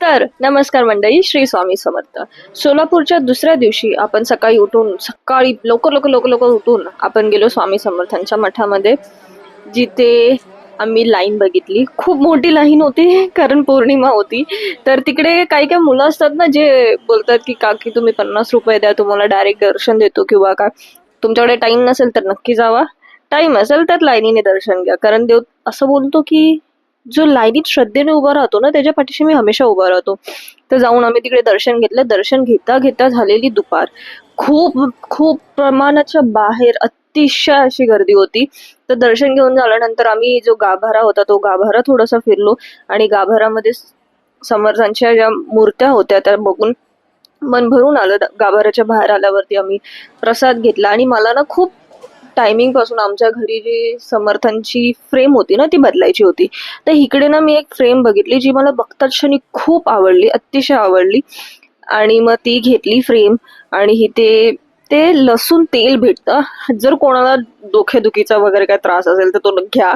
तर नमस्कार मंडळी श्री स्वामी समर्थ. सोलापूरच्या दुसऱ्या दिवशी आपण सकाळी उठून सकाळी लवकर लवकर लवकर लवकर उठून आपण गेलो स्वामी समर्थांच्या मठामध्ये जिथे आम्ही लाईन बघितली. खूप मोठी लाईन होती कारण पौर्णिमा होती. तर तिकडे काही काही मुलं असतात ना जे बोलतात की काकी तुम्ही पन्नास रुपये द्या तुम्हाला डायरेक्ट दर्शन देतो किंवा का तुमच्याकडे टाइम नसेल तर नक्की जावा. टाइम असेल तर लाईनीने दर्शन घ्या. कारण देव असं बोलतो की जो लाईनीत श्रद्धेने उभा राहतो ना त्याच्या पाठीशी मी हमेशा उभा राहतो. तर जाऊन आम्ही तिकडे दर्शन घेतलं. दर्शन घेता घेता झालेली दुपार. खूप खूप प्रमाणाच्या बाहेर अतिशय अशी गर्दी होती. तर दर्शन घेऊन झाल्यानंतर आम्ही जो गाभारा होता तो गाभारा थोडासा फिरलो आणि गाभारामध्ये समर्थांच्या ज्या मूर्त्या होत्या त्या बघून मन भरून आलं. गाभाऱ्याच्या बाहेर आल्यावरती आम्ही प्रसाद घेतला आणि मला ना खूप टायमिंगपासून आमच्या घरी जी समर्थांची फ्रेम होती ना ती बदलायची होती. तर इकडे ना मी एक फ्रेम बघितली जी मला बघता क्षणी खूप आवडली अतिशय आवडली. आणि मग ती घेतली फ्रेम आणि ही ते ते लसूण तेल भेटतं. जर कोणाला डोकेदुखीचा वगैरे काय त्रास असेल तर तो घ्या.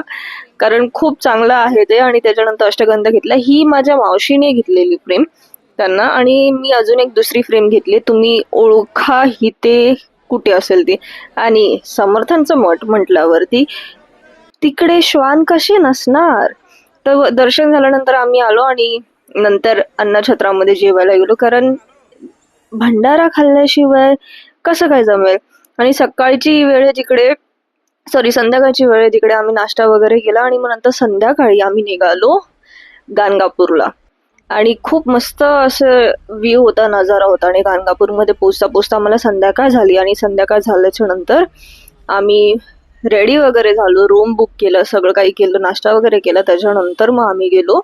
कारण खूप चांगलं आहे ते आणि त्याच्यानंतर अष्टगंध घेतला. ही माझ्या मावशीने घेतलेली फ्रेम त्यांना. आणि मी अजून एक दुसरी फ्रेम घेतली. तुम्ही ओळखा ही ते कुठे असेल ती? आणि समर्थांचं मठ म्हटल्यावरती तिकडे श्वान कसे नसणार? तर दर्शन झाल्यानंतर आम्ही आलो आणि नंतर अन्नछत्रामध्ये जेवायला गेलो. कारण भंडारा खाल्ल्याशिवाय कसं काय जमेल? आणि सकाळची वेळ तिकडे सॉरी संध्याकाळची वेळ तिकडे आम्ही नाश्ता वगैरे केला आणि मग नंतर संध्याकाळी आम्ही निघालो गाणगापूरला. आणि खूप मस्त असं व्ह्यू होता नजारा होता. आणि गाणगापूरमध्ये पोचता पोचता मला संध्याकाळ झाली. आणि संध्याकाळ झाल्याच्यानंतर आम्ही रेडी वगैरे झालो. रूम बुक केलं सगळं काही केलं नाश्ता वगैरे केला. त्याच्यानंतर मग आम्ही गेलो.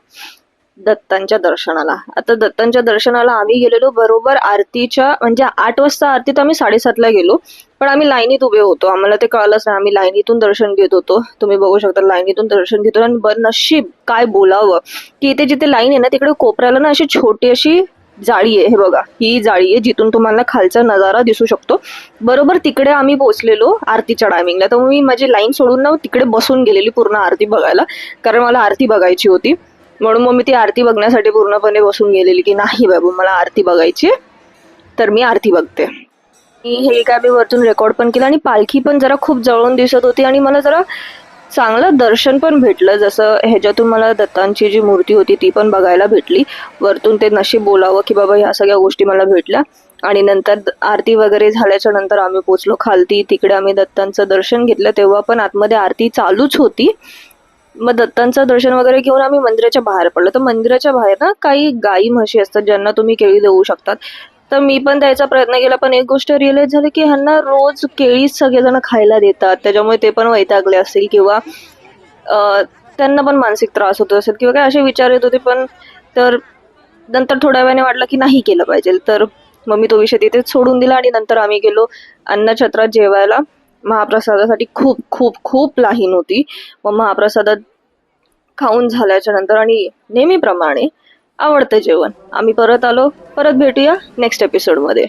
दत्तांच्या दर्शनाला. आता दत्तांच्या दर्शनाला आम्ही गेलेलो बरोबर आरतीच्या म्हणजे आठ वाजता आरतीत आम्ही साडेसातला गेलो पण आम्ही लाईनीत उभे होतो. आम्हाला ते कळलंच नाही आम्ही लाईनीतून दर्शन घेत होतो. तुम्ही बघू शकता लाईनीतून दर्शन घेतो आणि बर नशीब काय बोलावं? की इथे जिथे लाईन आहे ना तिकडे कोपऱ्याला ना अशी छोटी अशी जाळी आहे. हे बघा ही जाळी आहे जिथून तुम्हाला खालचा नजारा दिसू शकतो. बरोबर तिकडे आम्ही पोहोचलेलो आरतीच्या टायमिंगला तर मी माझी लाईन सोडून ना तिकडे बसून गेलेली पूर्ण आरती बघायला. कारण मला आरती बघायची होती. म्हणून मग मी ती आरती बघण्यासाठी पूर्णपणे बसून गेलेली की नाही बाबू मला आरती बघायची आहे. तर मी आरती बघते. मी हे काय मी वरतून रेकॉर्ड पण केलं आणि पालखी पण जरा खूप जवळून दिसत होती आणि मला जरा चांगलं दर्शन पण भेटलं. जसं ह्याच्यातून मला दत्तांची जी मूर्ती होती ती पण बघायला भेटली. वरतून ते नशीब बोलावं की बाबा ह्या सगळ्या गोष्टी मला भेटल्या. आणि नंतर द- आरती वगैरे झाल्याच्यानंतर आम्ही पोचलो खालती. तिकडे आम्ही दत्तांचं दर्शन घेतलं. तेव्हा पण आतमध्ये आरती चालूच होती. मग दत्तांचं दर्शन वगैरे घेऊन आम्ही मंदिराच्या बाहेर पडलो. तर मंदिराच्या बाहेर ना काही गाई म्हशी असतात ज्यांना तुम्ही केळी देऊ शकतात. तर मी पण द्यायचा प्रयत्न केला पण एक गोष्ट रिअलाइज झाली की ह्यांना रोज केळीच सगळेजण खायला देतात. त्याच्यामुळे ते पण वैतागले असतील किंवा त्यांना पण मानसिक त्रास होत असेल किंवा काय असे विचार येत होते पण तर नंतर थोड्या वेळाने वाटलं की नाही केलं पाहिजे. तर मग मी तो विषय तिथेच सोडून दिला आणि नंतर आम्ही गेलो अन्नछत्रात जेवायला. महाप्रसादासाठी खूप खूप खूप लाईन होती. मग महाप्रसादात खाऊन झाल्याच्यानंतर आणि नेहमीप्रमाणे आवडतं जेवण. आम्ही परत आलो. परत भेटूया नेक्स्ट एपिसोडमध्ये